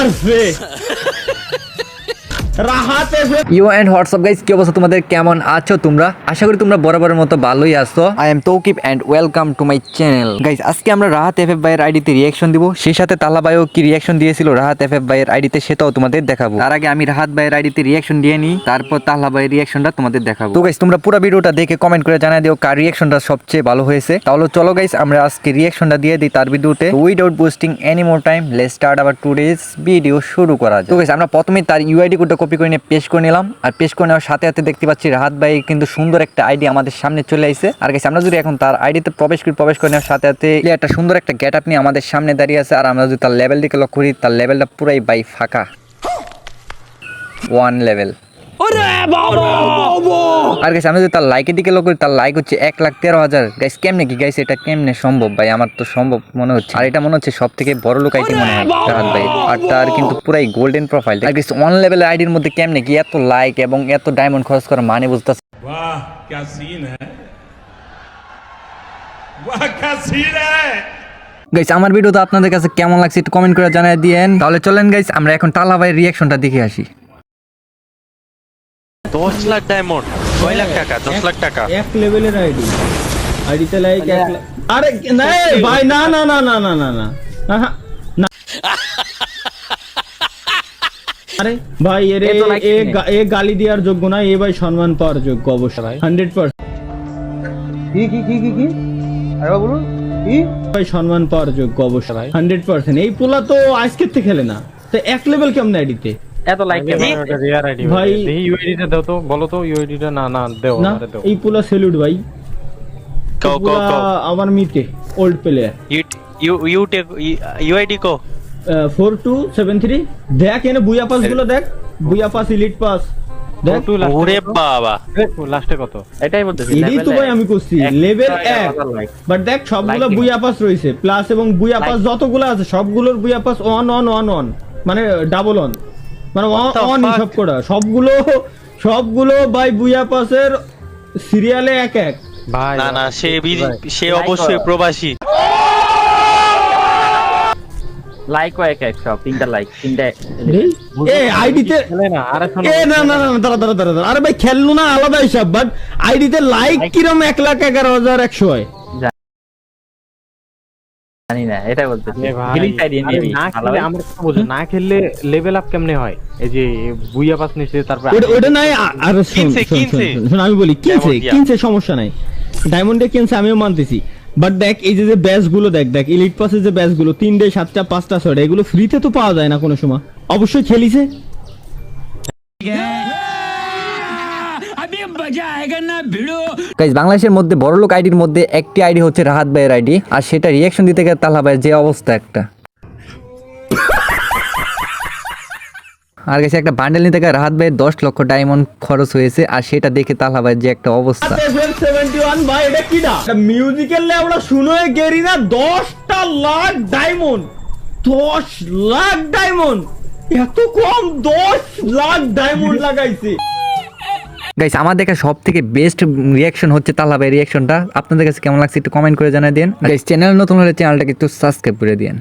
Arve! You and what's up guys, কি অবস্থা তোমাদের? কেমন আছো তোমরা? আশা করি তোমরা বরাবরের মতো ভালোই আছো। I am Toukib and welcome to my channel guys আজকে আমরা রাহাত এফ এফ ভাইয়ের আইডিতে রিয়াকশন দিব। সেই সাথে তালা ভাইও কি রিয়াকশন দিয়েছিল রাহাত এফ এফ ভাইয়ের আইডিতে সেটাও তোমাদের দেখাবো। তার আগে আমি রাহাত ভাইয়ের আইডিতে রিয়াকশন দিয়ে নিই, তারপর তালা ভাইয়ের রিয়াকশনটা তোমাদের দেখাবো। তো গাইস তোমরা পুরো ভিডিওটা দেখে কমেন্ট করে জানাই দিও কার রিয়াকশনটা সবচেয়ে ভালো হয়েছে। তাহলে চলো গাইস আমরা আজকে রিয়াকশনটা দিয়ে দিই তার ভিডিওতে। Without boosting any more time let's start আবার টুডেজ ভিডিও শুরু করা যাক। তো গাইস আমরা প্রথমেই তার ইউআইডি কোডটা কপি করে নিয়ে পেশ করে নিলাম। আর পেশ করে নেওয়ার সাথে সাথে দেখতে পাচ্ছি রাহাত ভাই কিন্তু সুন্দর একটা আইডি আমাদের সামনে চলে আসে আর গেছে আমরা যদি এখন তার আইডিতে প্রবেশ করি প্রবেশ করে নেওয়ার সাথে সাথে একটা সুন্দর একটা গেট আপ নিয়ে আমাদের সামনে দাঁড়িয়ে আছে। আর আমরা যদি তার লেভেল দিকে লক্ষ্য করি তার লেভেলটা পুরাই বাই ফাঁকা। ওয়ান লেভেল আর গাইস আমরা যদি তার লাইকের দিকে লক্ষ্য করি তার লাইক হচ্ছে এক লাখ তেরো হাজার গাইস কেমনে কি গাইস এটা কেমনে সম্ভব ভাই আমার তো সম্ভব মনে হচ্ছে আর এটা মনে হচ্ছে সব থেকে বড় লোক আইটি মনে হয় রাহাত ভাই আর তার কিন্তু পুরাই গোল্ডেন প্রোফাইল আর গাইস ওয়ান লেভেলের আইডির মধ্যে কেমনে কি এত লাইক এবং এত ডায়মন্ড খরচ করা মানে বুঝতেছে वाह क्या सीन है वाह क्या सीन है গাইস আমার ভিডিওটা আপনাদের কাছে কেমন লাগছে একটু কমেন্ট করে জানিয়ে দিয়েন তাহলে চলেন গাইস আমরা এখন তালা ভাইয়ের রিয়াকশনটা দেখে আসি দশ লাখ ডায়মন্ড কয় লাখ টাকা দশ লাখ টাকা। এক লেভেলের আইডি আইডিতে লাইক এক আরে না ভাই না না না না না না না। আরে ভাই এর এ এ গালি দেওয়ার যোগ্য না এ ভাই সম্মান পাওয়ার যোগ্য অবশ্যই। হান্ড্রেড পার্সেন্ট কি কি কি কি কি? আরে বলুন কি? ভাই সম্মান পাওয়ার যোগ্য অবশ্যই। হান্ড্রেড পার্সেন্ট এই পোলা তো আজকের থেকে খেলে না। তো এক লেভেল কেমন আইডিতে এত লাইক রিয়ার আইডি ভাই এই ইউআইডিটা দাও তো বলো তো ইউআইডিটা না না দেও না আরে দাও এই পোলা সেলুট ভাই। কও কও কও আমার মিতে old player you you take UID co? Four two seven three দেখ এনে বুয়া পাসগুলো দেখ। বুয়া পাস ইলিট পাস দেখ। ওরে বাবা। লাস্টে কত? এটাই বলতেছি এটাই তো ভাই আমি করছি লেভেল এক। বাট দেখ সবগুলো বুয়া পাস রয়েছে। প্লাস এবং বুয়া পাস যতগুলো আছে সবগুলোর booyah pass one one one one মানে ডাবল অন মানে অন সব করা সবগুলো সবগুলো বাই বুয়া পাসের সিরিয়ালে এক এক। ভাই না না সে সে অবশ্যই প্রবাসী। লাইক ও এক এক সব তিনটা লাইক তিনটা এ আইডিতে না আরে এ না না না দাঁড়া দাঁড়া দাঁড়া। আরে ভাই খেললো না আলাদা হিসাব বাট আইডিতে লাইক কিরম এক লাখ এগারো হাজার একশো হয়। জানি না এটাই বলতেছি। হিলিং সাইড দিয়ে না খেলে আমার কথা বলছো না। খেললে লেভেল আপ কেমনে হয়? এই যে বুইয়া পাস নিচ্ছে তারপর ওটা নাই আর কিনছে, কিনছে। শোন, শোন, আমি বলি কিনছে কিনছে সমস্যা নাই। ডায়মন্ডে কিনছে আমিও মানতেছি। বাট দেখ এই যে যে ব্যাচগুলো দেখ দেখ ইলিট পাসের যে ব্যাচগুলো তিনটে সাতটা পাঁচটা ছয়টা এগুলো ফ্রিতে তো পাওয়া যায় না কোনো সময়। অবশ্যই খেলিছে। গাইজ বাংলাদেশের মধ্যে বড় লোক আইডির মধ্যে একটি আইডি হচ্ছে রাহাত ভাইয়ের আইডি আর সেটা রিয়াকশন দিতে গেলে তালা ভাইয়ের যে অবস্থা একটা। আর গেছে একটা বান্ডেল নিতে গেলে রাহাত ভাইয়ের দশ লক্ষ ডায়মন্ড খরচ হয়েছে আর সেটা দেখে তালা ভাইয়ের যে একটা অবস্থা। ভাই এটা কিনা মিউজিক্যাল আমরা গেরি না দশটা লাখ ডায়মন্ড দশ লাখ ডায়মন্ড এত কম দশ লাখ ডায়মন্ড লাগাইছে। গাইস আমার দেখা সব থেকে বেস্ট রিয়াকশন হচ্ছে তালা ভাইয়ের রিয়াকশনটা আপনাদের কাছে কেমন লাগছে একটু কমেন্ট করে জানিয়ে দিন। গাইস চ্যানেল নতুন হলে চ্যানেলটাকে একটু সাবস্ক্রাইব করে দিন